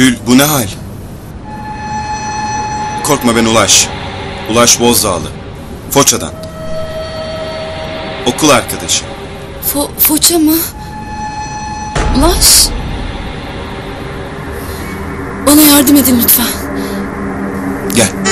Gül bu ne hal? Korkma ben Ulaş. Ulaş Bozdağlı. Foça'dan. Okul arkadaşı. Fo Foça mı? Ulaş. Bana yardım edin lütfen. Gel.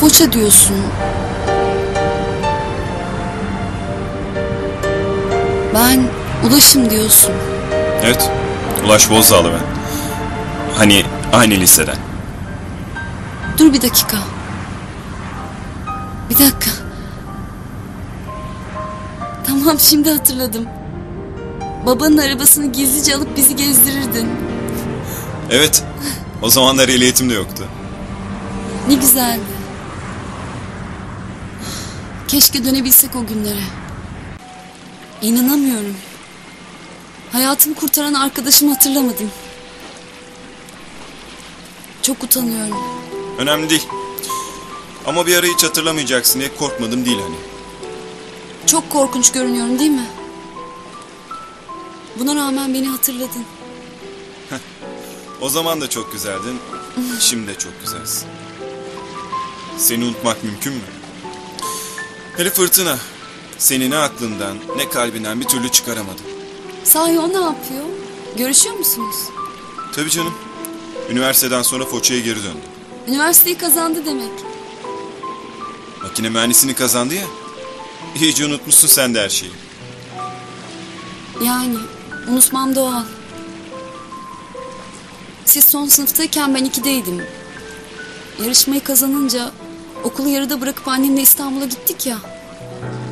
Foça diyorsun. Ben Ulaş'ım diyorsun. Evet. Ulaş Bozdağlı ben. Hani aynı liseden. Dur bir dakika. Bir dakika. Tamam şimdi hatırladım. Babanın arabasını gizlice alıp bizi gezdirirdin. Evet. O zamanlar ehliyetim de yoktu. Ne güzeldi. Keşke dönebilsek o günlere. İnanamıyorum. Hayatımı kurtaran arkadaşımı hatırlamadım. Çok utanıyorum. Önemli değil. Ama bir ara hiç hatırlamayacaksın diye korkmadım değil hani. Çok korkunç görünüyorum değil mi? Buna rağmen beni hatırladın. O zaman da çok güzeldin. Şimdi de çok güzelsin. Seni unutmak mümkün mü? Hele fırtına. Seni ne aklından ne kalbinden bir türlü çıkaramadım. Sahi o ne yapıyor? Görüşüyor musunuz? Tabii canım. Üniversiteden sonra Foça'ya geri döndü. Üniversiteyi kazandı demek. Makine mühendisliğini kazandı ya. İyice unutmuşsun sen de her şeyi. Yani unutmam doğal. Siz son sınıftayken ben ikideydim. Yarışmayı kazanınca okulu yarıda bırakıp annemle İstanbul'a gittik ya.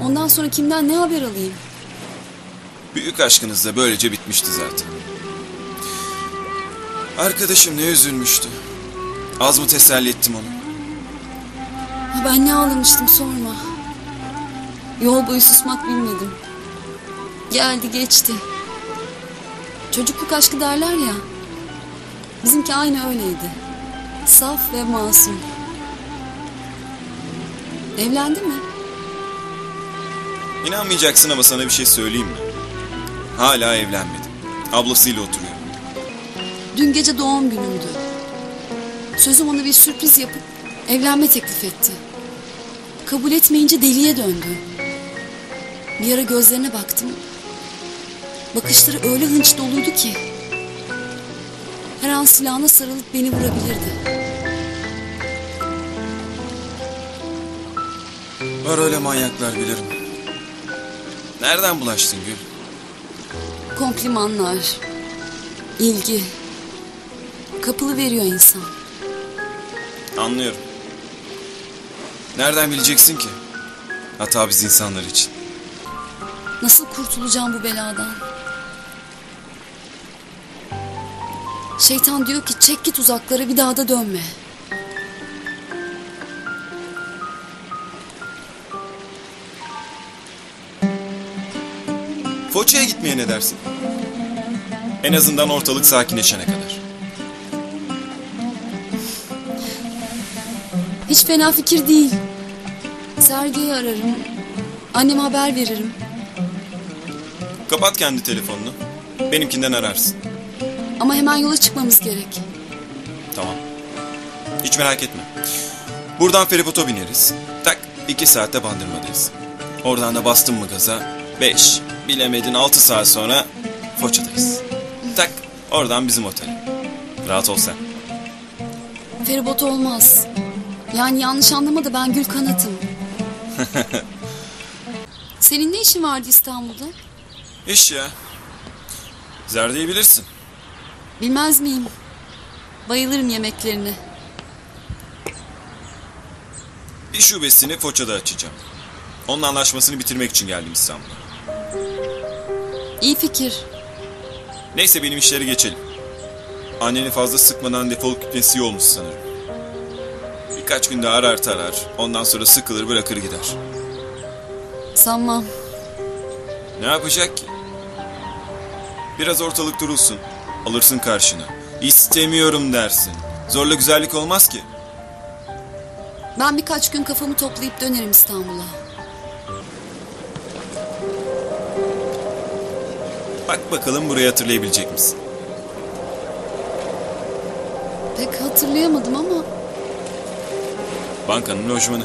Ondan sonra kimden ne haber alayım? Büyük aşkınız da böylece bitmişti zaten. Arkadaşım ne üzülmüştü. Az mı teselli ettim onu? Ha, Ben ne ağlamıştım sorma. Yol boyu susmak bilmedim. Geldi geçti. Çocukluk aşkı derler ya. Bizimki aynı öyleydi. Saf ve masum. Evlendi mi? İnanmayacaksın ama sana bir şey söyleyeyim mi? Hala evlenmedi. Ablasıyla oturuyor. Dün gece doğum günündü. Sözüm ona bir sürpriz yapıp evlenme teklif etti. Kabul etmeyince deliye döndü. Bir ara gözlerine baktım. Bakışları öyle hınç doluydu ki. Her an silahına sarılıp beni vurabilirdi. Var öyle manyaklar bilirim. Nereden bulaştın Gül? Komplimanlar, ilgi. Kapılı veriyor insan. Anlıyorum. Nereden bileceksin ki? Hata biz insanlar için. Nasıl kurtulacağım bu beladan? Şeytan diyor ki çek git uzaklara bir daha da dönme. Foça'ya gitmeye ne dersin? En azından ortalık sakinleşene kadar. Hiç fena fikir değil. Sergiyi ararım. Anneme haber veririm. Kapat kendi telefonunu. Benimkinden ararsın. Ama hemen yola çıkmamız gerek. Tamam. Hiç merak etme. Buradan feribota bineriz. Tak iki saatte bandırmadayız. Oradan da bastın mı gaza? Beş, bilemedin altı saat sonra Foça'dayız. Tak oradan bizim otele. Rahat ol sen. Feribot olmaz. Yani yanlış anlama da ben Gül Kanat'ım. Senin ne işin vardı İstanbul'da? İş ya. Zerde'yi bilirsin. Bilmez miyim? Bayılırım yemeklerine. Bir şubesini Foça'da açacağım. Onun anlaşmasını bitirmek için geldim İstanbul'a. İyi fikir. Neyse benim işleri geçelim. Anneni fazla sıkmadan defolup gitmesi iyi olmuş sanırım. Birkaç günde arar tarar. Ondan sonra sıkılır bırakır gider. Sanmam. Ne yapacak ki? Biraz ortalık durulsun. Alırsın karşına. İstemiyorum dersin. Zorla güzellik olmaz ki. Ben birkaç gün kafamı toplayıp dönerim İstanbul'a. Bak bakalım burayı hatırlayabilecek misin? Pek hatırlayamadım ama Bankanın lojmanı.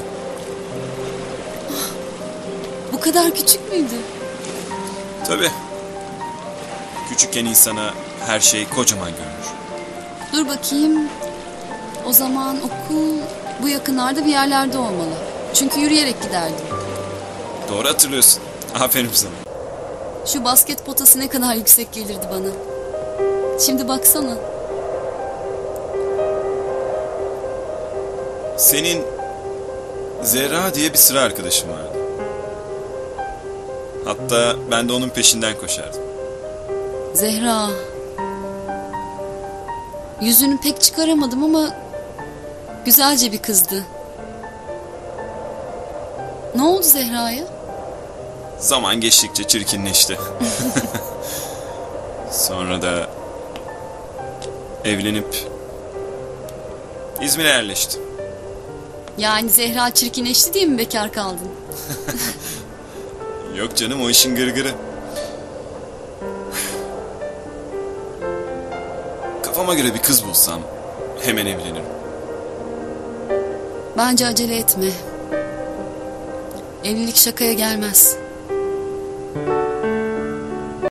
bu kadar küçük müydü? Tabii. Küçükken insana her şey kocaman görünür. Dur bakayım. O zaman okul bu yakınlarda bir yerlerde olmalı. Çünkü yürüyerek giderdim. Doğru hatırlıyorsun. Aferin sana. Şu basket potası ne kadar yüksek gelirdi bana. Şimdi baksana. Senin Zehra diye bir sıra arkadaşın vardı. Hatta ben de onun peşinden koşardım. Zehra. Yüzünü pek çıkaramadım ama güzelce bir kızdı. Ne oldu Zehra'ya? Zaman geçtikçe çirkinleşti. Sonra da evlenip İzmir'e yerleşti. Yani Zehra çirkinleşti diye mi bekar kaldın? Yok canım o işin gırgırı. Kafama göre bir kız bulsam hemen evlenirim. Bence acele etme. Evlilik şakaya gelmez.